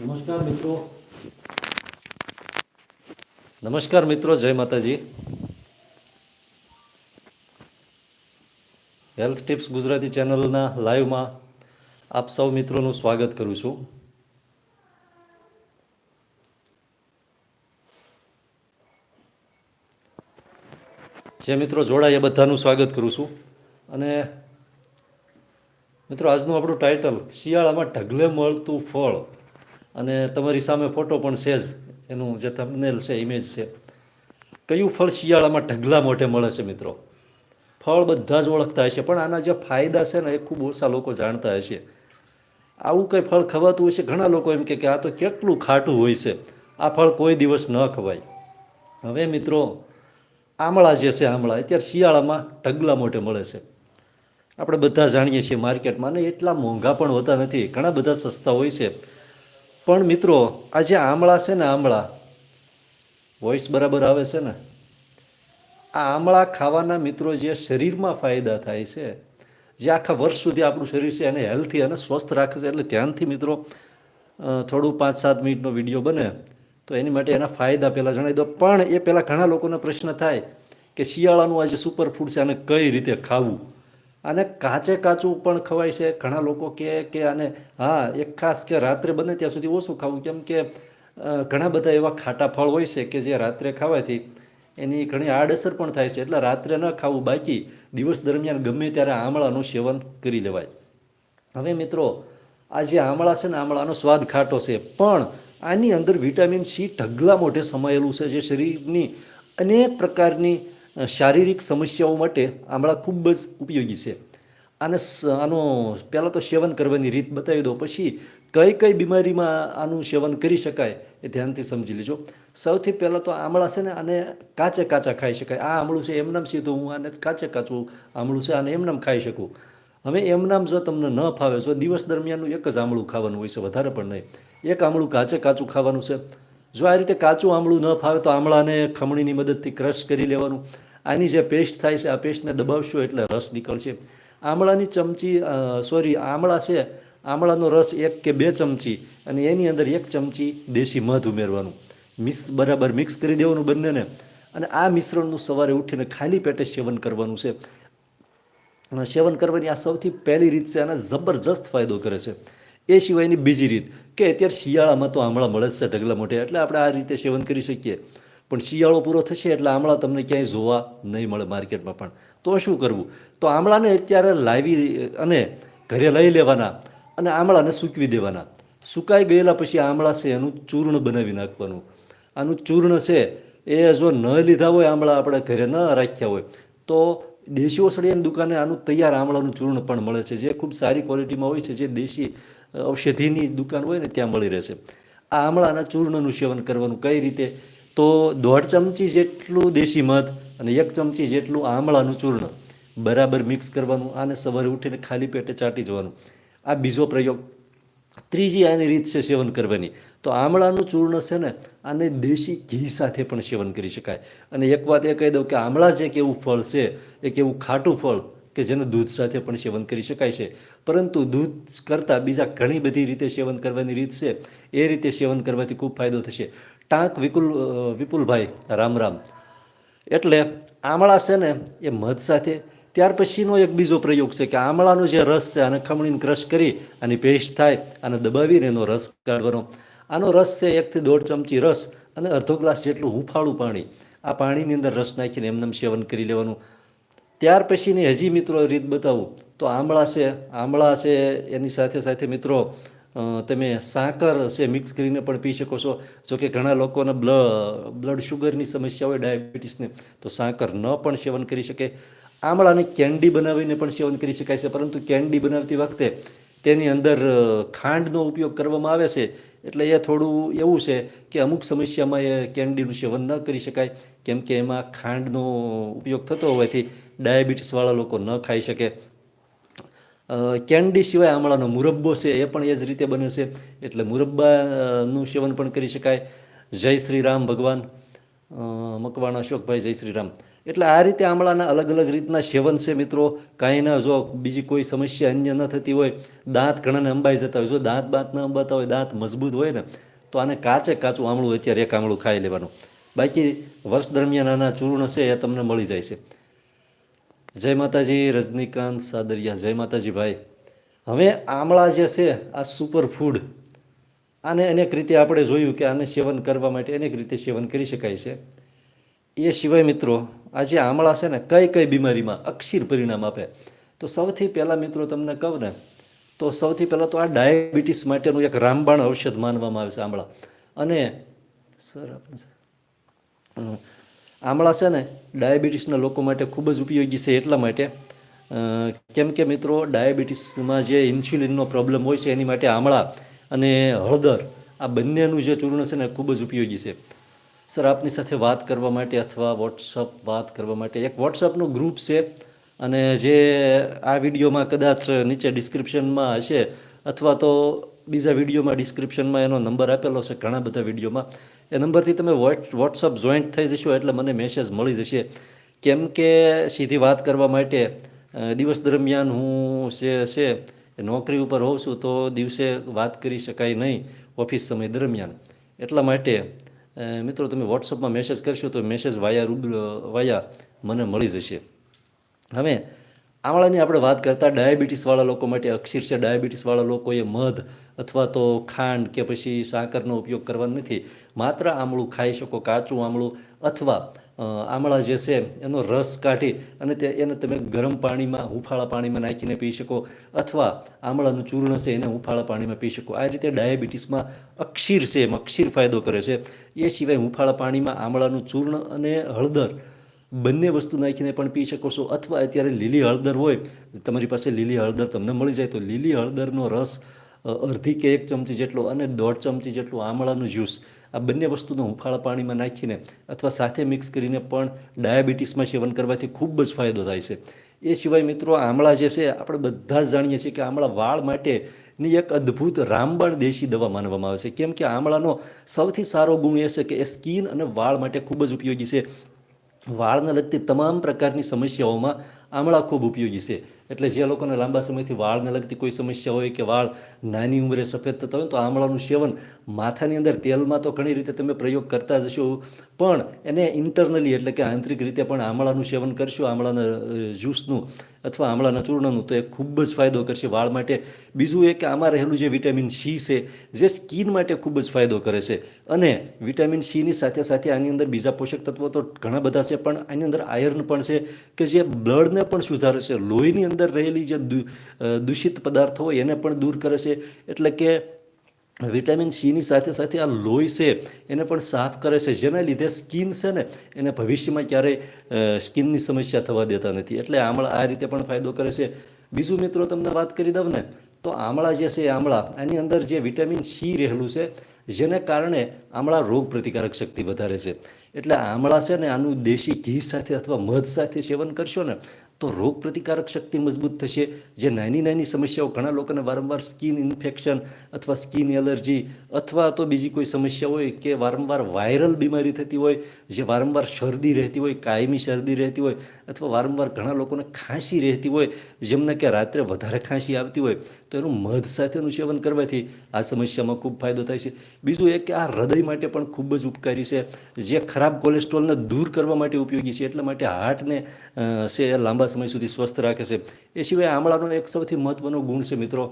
નમસ્કાર મિત્રો. નમસ્કાર મિત્રો, જય માતાજી. હેલ્થ ટિપ્સ ગુજરાતી ચેનલના લાઈવમાં આપ સૌ મિત્રોનું સ્વાગત કરું છું. જે મિત્રો જોડાય એ બધાનું સ્વાગત કરું છું. અને મિત્રો, આજનું આપણું ટાઇટલ, શિયાળામાં ઢગલે મળતું ફળ. અને તમારી સામે ફોટો પણ છે જ. એનું જે થંબનેલ છે ઇમેજ છે. કયું ફળ શિયાળામાં ઢગલા મોઢે મળે છે મિત્રો? ફળ બધા જ ઓળખતા હશે, પણ આના જે ફાયદા છે ને એ ખૂબ ઓછા લોકો જાણતા હશે. આવું કંઈ ફળ ખવાતું હોય છે? ઘણા લોકો એમ કે આ તો કેટલું ખાટું હોય છે. આ ફળ કોઈ દિવસ ન ખવાય. હવે મિત્રો, આમળા જે છે, આમળા, અત્યારે શિયાળામાં ઢગલા મોઢે મળે છે. આપણે બધા જાણીએ છીએ માર્કેટમાં ને એટલા મોંઘા પણ હોતા નથી. ઘણા બધા સસ્તા હોય છે. પણ મિત્રો આ જે આમળા છે ને આમળા. વોઇસ બરાબર આવે છે ને? આ આમળા ખાવાના મિત્રો જે શરીરમાં ફાયદા થાય છે, જે આખા વર્ષ સુધી આપણું શરીર છે એને હેલ્થી અને સ્વસ્થ રાખે છે. એટલે ધ્યાનથી મિત્રો થોડું પાંચ સાત મિનિટનો વીડિયો બને, તો એની માટે એના ફાયદા પહેલાં જણાવી દો પણ એ પહેલાં ઘણા લોકોને પ્રશ્ન થાય કે શિયાળાનું આ જે સુપર છે આને કઈ રીતે ખાવું? આને કાચે કાચું પણ ખવાય છે. ઘણા લોકો કહે કે આને, હા, એક ખાસ કે રાત્રે બને ત્યાં સુધી ઓછું ખાવું. કેમ કે ઘણા બધા એવા ખાટા ફળ હોય છે કે જે રાત્રે ખાવાથી એની ઘણી આડઅસર પણ થાય છે. એટલે રાત્રે ન ખાવું બાકી દિવસ દરમિયાન ગમે ત્યારે આમળાનું સેવન કરી લેવાય. હવે મિત્રો, આ જે આમળા છે ને, આમળાનો સ્વાદ ખાટો છે. પણ આની અંદર વિટામિન સી ઢગલા મોઢે સમાયેલું છે, જે શરીરની અનેક પ્રકારની શારીરિક સમસ્યાઓ માટે આમળા ખૂબ જ ઉપયોગી છે. આને આનો પહેલાં તો સેવન કરવાની રીત બતાવી દો, પછી કઈ કઈ બીમારીમાં આનું સેવન કરી શકાય એ ધ્યાનથી સમજી લેજો. સૌથી પહેલાં તો આમળા છે ને આને કાચે કાચા ખાઈ શકાય. આ આમળું છે એમનામ સીધું હું આને કાચે કાચું આમળું છે, આને એમનામ ખાઈ શકું. હવે એમનામ જો તમને ન ફાવે, જો દિવસ દરમિયાનનું એક જ આમળું ખાવાનું હોય છે, વધારે પણ નહીં. એક આમળું કાચે કાચું ખાવાનું છે. જો આ રીતે કાચું આમળું ન ફાવે તો આમળાને ખમણીની મદદથી ક્રશ કરી લેવાનું. આની જે પેસ્ટ થાય છે, આ પેસ્ટને દબાવશો એટલે રસ નીકળશે. આમળાની ચમચી સોરી, આમળા છે, આમળાનો રસ એક કે બે ચમચી અને એની અંદર એક ચમચી દેશી મધ ઉમેરવાનું. મિક્સ, બરાબર મિક્સ કરી દેવાનું બંનેને અને આ મિશ્રણનું સવારે ઉઠીને ખાલી પેટે સેવન કરવાનું છે. સેવન કરવાની આ સૌથી પહેલી રીત છે અને જબરજસ્ત ફાયદો કરે છે. એ સિવાયની બીજી રીત કે અત્યારે શિયાળામાં તો આમળા મળે જ છે ઢગલા મોઢે, એટલે આપણે આ રીતે સેવન કરી શકીએ. પણ શિયાળો પૂરો થશે એટલે આમળા તમને ક્યાંય જોવા નહીં મળે માર્કેટમાં પણ. તો શું કરવું? તો આમળાને અત્યારે લાવી અને ઘરે લઈ લેવાના અને આમળાને સૂકવી દેવાના. સુકાઈ ગયેલા પછી આમળા છે એનું ચૂર્ણ બનાવી નાખવાનું. આનું ચૂર્ણ છે એ જો ન લીધા હોય, આમળા આપણે ઘરે ન રાખ્યા હોય, તો દેશી ઓસડિયાની દુકાને આનું તૈયાર આમળાનું ચૂર્ણ પણ મળે છે, જે ખૂબ સારી ક્વોલિટીમાં હોય છે, જે દેશી ઔષધિની દુકાન હોય ને ત્યાં મળી રહેશે આ આમળાના ચૂર્ણનું સેવન કરવાનું કઈ રીતે? તો દોઢ ચમચી જેટલું દેશી મધ અને એક ચમચી જેટલું આમળાનું ચૂર્ણ બરાબર મિક્સ કરવાનું આને સવારે ઉઠીને ખાલી પેટે ચાટી જવાનું. આ બીજો પ્રયોગ. ત્રીજી આની રીત છે સેવન કરવાની. તો આમળાનું ચૂર્ણ છે ને, આને દેશી ઘી સાથે પણ સેવન કરી શકાય. અને એક વાત એ કહી દઉં કે આમળા જે એક એવું ફળ છે એક એવું ખાટું ફળ કે જેને દૂધ સાથે પણ સેવન કરી શકાય છે. પરંતુ દૂધ કરતાં બીજા ઘણી બધી રીતે સેવન કરવાની રીત છે. એ રીતે સેવન કરવાથી ખૂબ ફાયદો થશે. ટાંક વિપુલ વિપુલભાઈ, રામ રામ. એટલે આમળા છે ને, એ મધ સાથે. ત્યાર પછીનો એક બીજો પ્રયોગ છે કે આમળાનો જે રસ છે, આને ખમણીને ક્રશ કરી અને પેસ્ટ થાય અને દબાવીને એનો રસ કાઢવાનો. આનો રસ છે એકથી દોઢ ચમચી રસ અને અડધો ગ્લાસ જેટલું હુંફાળું પાણી. આ પાણીની અંદર રસ નાખીને એમનેમ સેવન કરી લેવાનું. ત્યાર પછીની હજી મિત્રો રીત બતાવું. તો આમળા છે આમળા છે, એની સાથે સાથે મિત્રો તમે સાકર છે મિક્સ કરીને પણ પી શકો છો. જો કે ઘણા લોકોને બ્લડ બ્લડ શુગરની સમસ્યા હોય ડાયાબિટીસને તો સાકર ન પણ સેવન કરી શકે. આમળાની કેન્ડી બનાવીને પણ સેવન કરી શકાય છે. પરંતુ કેન્ડી બનાવતી વખતે તેની અંદર ખાંડનો ઉપયોગ કરવામાં આવે છે. એટલે એ થોડું એવું છે કે અમુક સમસ્યામાં એ કેન્ડીનું સેવન ન કરી શકાય. કેમ કે એમાં ખાંડનો ઉપયોગ થતો હોવાથી ડાયાબિટીસવાળા લોકો ન ખાઈ શકે. કેન્ડી સિવાય આમળાનો મુરબ્બો છે, એ પણ એ જ રીતે બને છે. એટલે મુરબ્બાનું સેવન પણ કરી શકાય. જય શ્રી રામ ભગવાન. મકવાણા અશોકભાઈ જય શ્રી રામ. એટલે આ રીતે આમળાના અલગ અલગ રીતના સેવન છે મિત્રો. કાંઈ ના, જો બીજી કોઈ સમસ્યા અન્ય ન થતી હોય, દાંત ઘણાને અંબાઈ જતા હોય. જો દાંત બાંત ન અંબાતા હોય, દાંત મજબૂત હોય ને, તો આને કાચે કાચું આમળું, અત્યારે એક આમળું ખાઈ લેવાનું. બાકી વર્ષ દરમિયાન આના ચૂર્ણ છે, એ તમને મળી જાય છે. જય માતાજી, રજનીકાંત સાદરિયા, જય માતાજી ભાઈ. હવે આમળા જે છે, આ સુપર ફૂડ આને અનેક રીતે આપણે જોયું કે આને સેવન કરવા માટે અનેક રીતે સેવન કરી શકાય છે. એ સિવાય મિત્રો, આ જે આમળા છે ને, કઈ કઈ બીમારીમાં અક્ષીર પરિણામ આપે. તો સૌથી પહેલાં મિત્રો તમને કહું ને, તો સૌથી પહેલાં તો આ ડાયાબિટીસ માટેનું એક રામબાણ ઔષધ માનવામાં આવે છે આમળા. અને સર આપણે આમળા છે ને, ડાયાબિટીસના લોકો માટે ખૂબ જ ઉપયોગી છે એટલા માટે કેમ કે મિત્રો, ડાયાબિટીસમાં જે ઇન્સ્યુલિનનો પ્રોબ્લેમ હોય છે, એની માટે આમળા અને હળદર, આ બંનેનું જે ચૂર્ણ છે ને, ખૂબ જ ઉપયોગી છે. સર, આપની સાથે વાત કરવા માટે અથવા વોટ્સઅપ વાત કરવા માટે, એક વોટ્સઅપનું ગ્રુપ છે, અને જે આ વિડીયોમાં કદાચ નીચે ડિસ્ક્રિપ્શનમાં હશે, અથવા તો બીજા વિડીયોમાં ડિસ્ક્રિપ્શનમાં એનો નંબર આપેલો છે, ઘણા બધા વિડીયોમાં. એ નંબરથી તમે વોટ્સઅપ જોઈન્ટ થઈ જશો એટલે મને મેસેજ મળી જશે. કેમ કે સીધી વાત કરવા માટે દિવસ દરમિયાન હું જે છે નોકરી ઉપર હોઉં છું તો દિવસે વાત કરી શકાય નહીં ઓફિસ સમય દરમિયાન. એટલા માટે મિત્રો તમે વોટ્સઅપમાં મેસેજ કરશો તો મેસેજ વાયા રૂબ વાયા મને મળી જશે. હવે આમળાની આપણે વાત કરતા ડાયાબિટીસવાળા લોકો માટે અક્ષીર છે. ડાયાબિટીસવાળા લોકોએ મધ અથવા તો ખાંડ કે પછી સાકરનો ઉપયોગ કરવાનો નથી. માત્ર આમળું ખાઈ શકો, કાચું આમળું અથવા આમળા જે છે એનો રસ કાઢી અને તે એને તમે ગરમ પાણીમાં, હુંફાળા પાણીમાં નાખીને પી શકો અથવા આમળાનું ચૂર્ણ છે એને હુંફાળા પાણીમાં પી શકો. આ રીતે ડાયાબિટીસમાં અક્ષીર છે એમ અક્ષીર ફાયદો કરે છે. એ સિવાય હુંફાળા પાણીમાં આમળાનું ચૂર્ણ અને હળદર બંને વસ્તુ નાખીને પણ પી શકો છો. અથવા અત્યારે લીલી હળદર હોય, તમારી પાસે લીલી હળદર તમને મળી જાય, તો લીલી હળદરનો રસ અડધી કે એક ચમચી જેટલો અને દોઢ ચમચી જેટલું આમળાનું જ્યુસ, આ બંને વસ્તુનો હુંફાળા પાણીમાં નાખીને અથવા સાથે મિક્સ કરીને પણ ડાયાબિટીસમાં સેવન કરવાથી ખૂબ જ ફાયદો થાય છે. એ સિવાય મિત્રો આમળા જે છે, આપણે બધા જ જાણીએ છીએ કે આમળા વાળ માટેની એક અદ્ભુત રામબાણ દેશી દવા માનવામાં આવે છે. કેમ કે આમળાનો સૌથી સારો ગુણ એ છે કે એ સ્કિન અને વાળ માટે ખૂબ જ ઉપયોગી છે. વાળને લગતી તમામ પ્રકારની સમસ્યાઓમાં આમળા ખૂબ ઉપયોગી છે. એટલે જે લોકોને લાંબા સમયથી વાળને લગતી કોઈ સમસ્યા હોય કે વાળ નાની ઉંમરે સફેદ થતા હોય તો આમળાનું સેવન માથાની અંદર તેલમાં તો ઘણી રીતે તમે પ્રયોગ કરતા જશો પણ એને ઇન્ટરનલી એટલે કે આંતરિક રીતે પણ આમળાનું સેવન કરશો, આમળાના જ્યુસનું અથવા આમળાના ચૂર્ણનું તો એ ખૂબ જ ફાયદો કરશે વાળ માટે. બીજું એ કે આમાં રહેલું જે વિટામિન સી છે, જે સ્કિન માટે ખૂબ જ ફાયદો કરે છે. અને વિટામિન સીની સાથે સાથે આની અંદર બીજા પોષક તત્વો તો ઘણા બધા છે, પણ આની અંદર આયર્ન પણ છે કે જે બ્લડને પણ સુધારે છે. લોહીની અંદર રહેલી જે દૂષિત પદાર્થો હોય એને પણ દૂર કરે છે. એટલે કે વિટામિન સીની સાથે સાથે આ લોહી છે એને પણ સાફ કરે છે. જેના લીધે સ્કિન છે ને, એને ભવિષ્યમાં ક્યારેય સ્કિનની સમસ્યા થવા દેતા નથી. એટલે આમળા આ રીતે પણ ફાયદો કરે છે. બીજું મિત્રો તમને વાત કરી દઉં ને, તો આમળા જે છે આમળા, એની અંદર જે વિટામિન સી રહેલું છે, જેને કારણે આમળા રોગ પ્રતિકારક શક્તિ વધારે છે. એટલે આમળા છે ને, આનું દેશી ઘી સાથે અથવા મધ સાથે સેવન કરશો ને તો રોગ પ્રતિકારક શક્તિ મજબૂત થશે. જે નાની નાની સમસ્યાઓ ઘણા લોકોને વારંવાર સ્કિન ઇન્ફેક્શન અથવા સ્કિન એલર્જી અથવા તો બીજી કોઈ સમસ્યા હોય કે વારંવાર વાયરલ બીમારી થતી હોય, જે વારંવાર શરદી રહેતી હોય, કાયમી શરદી રહેતી હોય અથવા વારંવાર ઘણા લોકોને ખાંસી રહેતી હોય જેમને કે રાત્રે વધારે ખાંસી આવતી હોય તો એનું મધ સાથેનું સેવન કરવાથી આ સમસ્યામાં ખૂબ ફાયદો થાય છે. બીજું એ કે આ હૃદય માટે પણ ખૂબ જ ઉપકારી છે. જે ખરાબ કોલેસ્ટ્રોલને દૂર કરવા માટે ઉપયોગી છે, એટલા માટે હાર્ટને છે લાંબા સમય સુધી સ્વસ્થ રાખે છે. એ સિવાય આમળાનો એક સૌથી મહત્ત્વનો ગુણ છે મિત્રો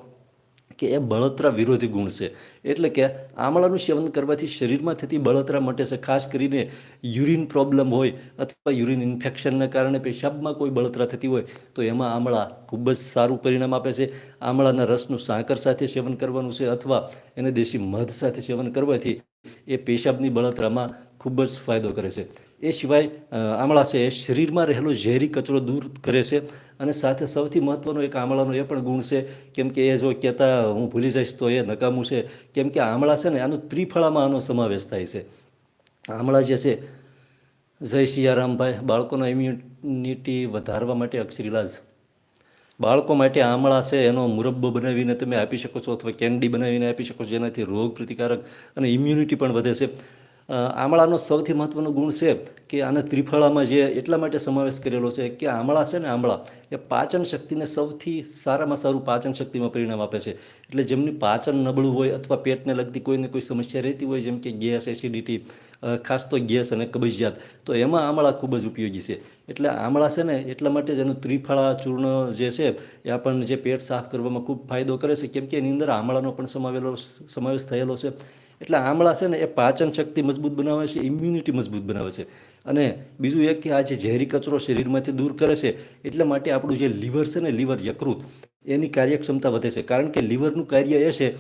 કે એ બળતરા વિરોધી ગુણ છે. એટલે કે આમળાનું સેવન કરવાથી શરીરમાં થતી બળતરા મટે છે, ખાસ કરીને યુરિન પ્રોબ્લેમ હોય અથવા યુરિન ઇન્ફેક્શનને કારણે પેશાબમાં કોઈ બળતરા થતી હોય, તો એમાં આમળા ખૂબ જ સારું પરિણામ આપે છે. આમળાના રસનું સાકર સાથે સેવન કરવાનું છે અથવા એને દેશી મધ સાથે સેવન કરવાથી એ પેશાબની બળતરામાં ખૂબ જ ફાયદો કરે છે. એ સિવાય આમળા છે, એ શરીરમાં રહેલો ઝેરી કચરો દૂર કરે છે અને સાથે સૌથી મહત્ત્વનો એક આમળાનો એ પણ ગુણ છે, કેમ કે એ જો કહેતા હું ભૂલી જઈશ તો એ નકામું છે, કેમ કે આમળા છે ને, આનું ત્રિફળામાં આનો સમાવેશ થાય છે. આમળા જે છે, જય સિયારામભાઈ બાળકોના ઇમ્યુનિટી વધારવા માટે અક્ષર ઇલાજ બાળકો માટે આમળા છે, એનો મુરબ્બો બનાવીને તમે આપી શકો છો અથવા કેન્ડી બનાવીને આપી શકો છો, જેનાથી રોગ પ્રતિકારક અને ઇમ્યુનિટી પણ વધે છે. આમળાનો સૌથી મહત્ત્વનો ગુણ છે કે આને ત્રિફળામાં જે એટલા માટે સમાવેશ કરેલો છે કે આમળા છે ને આમળા, એ પાચન શક્તિને સૌથી સારામાં સારું પાચન શક્તિમાં પરિણામ આપે છે. એટલે જેમની પાચન નબળું હોય અથવા પેટને લગતી કોઈને કોઈ સમસ્યા રહેતી હોય, જેમ કે ગેસ, એસિડિટી ખાસ તો ગેસ અને કબજિયાત, તો એમાં આમળા ખૂબ જ ઉપયોગી છે. એટલે આમળા છે ને એટલા માટે જ એનું ત્રિફળા, ચૂર્ણ જે છે, એ આપણને જે પેટ સાફ કરવામાં ખૂબ ફાયદો કરે છે. કેમ કે એની અંદર આમળાનો પણ સમાવેલો સમાવેશ થયેલો છે. એટલે આમળા છે ને એ પાચન શક્તિ મજબૂત બનાવે છે ઇમ્યુનિટી મજબૂત બનાવે છે. અને બીજું એક કે આ જે ઝેરી કચરો શરીરમાંથી દૂર કરે છે, એટલા માટે આપણું જે લીવર છે ને, લીવર યકૃત, એની કાર્યક્ષમતા વધે છે. કારણ કે લીવરનું કાર્ય એ છે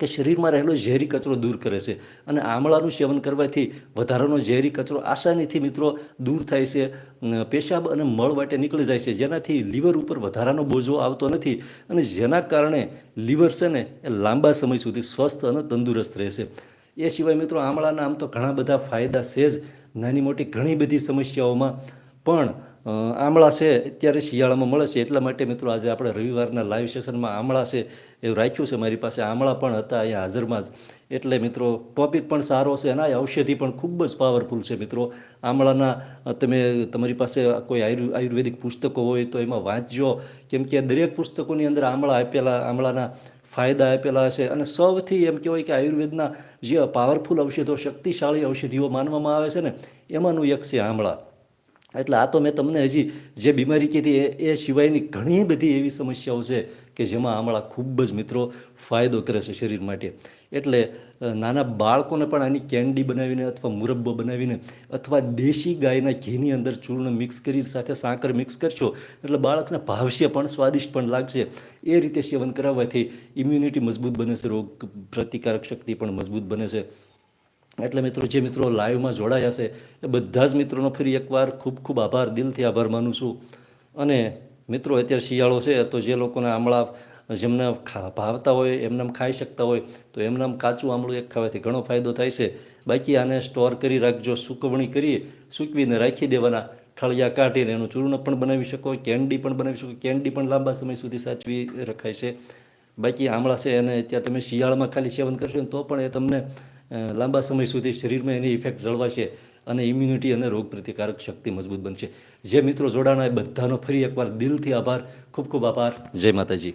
કે શરીરમાં રહેલો ઝેરી કચરો દૂર કરે છે. અને આમળાનું સેવન કરવાથી વધારાનો ઝેરી કચરો આસાનીથી મિત્રો દૂર થાય છે. પેશાબ અને મળ વાટે નીકળી જાય છે. જેનાથી લીવર ઉપર વધારાનો બોજો આવતો નથી અને જેના કારણે લીવર છે ને એ લાંબા સમય સુધી સ્વસ્થ અને તંદુરસ્ત રહેશે એ સિવાય મિત્રો આમળાના આમ તો ઘણા બધા ફાયદા છે જ. નાની મોટી ઘણી બધી સમસ્યાઓમાં પણ આમળા છે, અત્યારે શિયાળામાં મળે છે, એટલા માટે મિત્રો આજે આપણે રવિવારના લાઈવ સેશનમાં આમળા છે, એવું રાખ્યું છે મારી પાસે. આમળા પણ હતા અહીંયા હાજરમાં જ. એટલે મિત્રો ટોપિક પણ સારો છે અને આ ઔષધિ પણ ખૂબ જ પાવરફુલ છે મિત્રો. આમળાના તમે, તમારી પાસે કોઈ આયુર્ આયુર્વેદિક પુસ્તકો હોય તો એમાં વાંચજો. કેમ કે દરેક પુસ્તકોની અંદર આમળા આપેલા, આમળાના ફાયદા આપેલા હશે અને સૌથી એમ કહેવાય કે આયુર્વેદના જે પાવરફુલ ઔષધો, શક્તિશાળી ઔષધિઓ માનવામાં આવે છે ને, એમાંનું એક છે આમળા. એટલે આ તો મેં તમને હજી જે બીમારી કીધી એ એ સિવાયની ઘણી બધી એવી સમસ્યાઓ છે કે જેમાં આમળા ખૂબ જ મિત્રો ફાયદો કરે છે શરીર માટે. એટલે નાના બાળકોને પણ આની કેન્ડી બનાવીને અથવા મુરબ્બો બનાવીને અથવા દેશી ગાયના ઘીની અંદર ચૂર્ણ મિક્સ કરી સાથે સાકર મિક્સ કરશો, એટલે બાળકને ભાવશે પણ, સ્વાદિષ્ટ પણ લાગશે. એ રીતે સેવન કરાવવાથી ઇમ્યુનિટી મજબૂત બને છે, રોગ પ્રતિકારક શક્તિ પણ મજબૂત બને છે. એટલે મિત્રો, જે મિત્રો લાઈવમાં જોડાયા છે, એ બધા જ મિત્રોનો ફરી એકવાર ખૂબ ખૂબ આભાર, દિલથી આભાર માનું છું. અને મિત્રો, અત્યારે શિયાળો છે, તો જે લોકોને આમળા જેમને ખા, ભાવતા હોય, એમને ખાઈ શકતા હોય, તો એમને કાચું આમળું એક ખાવાથી ઘણો ફાયદો થાય છે. બાકી આને સ્ટોર કરી રાખજો, સુકવણી કરી સૂકવીને રાખી દેવાના, ઠળિયા કાઢીને એનું ચૂર્ણ પણ બનાવી શકો, કેન્ડી પણ બનાવી શકો, કેન્ડી પણ લાંબા સમય સુધી સાચવી રખાય છે. બાકી આમળા છે, એને ત્યાં તમે શિયાળામાં ખાલી સેવન કરશો તો પણ એ તમને લાંબા સમય સુધી શરીરમાં એની ઇફેક્ટ જળવાશે અને ઇમ્યુનિટી અને રોગ પ્રતિકારક શક્તિ મજબૂત બનશે. જે મિત્રો જોડાણા એ બધાનો ફરી એકવાર દિલથી આભાર. ખૂબ ખૂબ આભાર. જય માતાજી.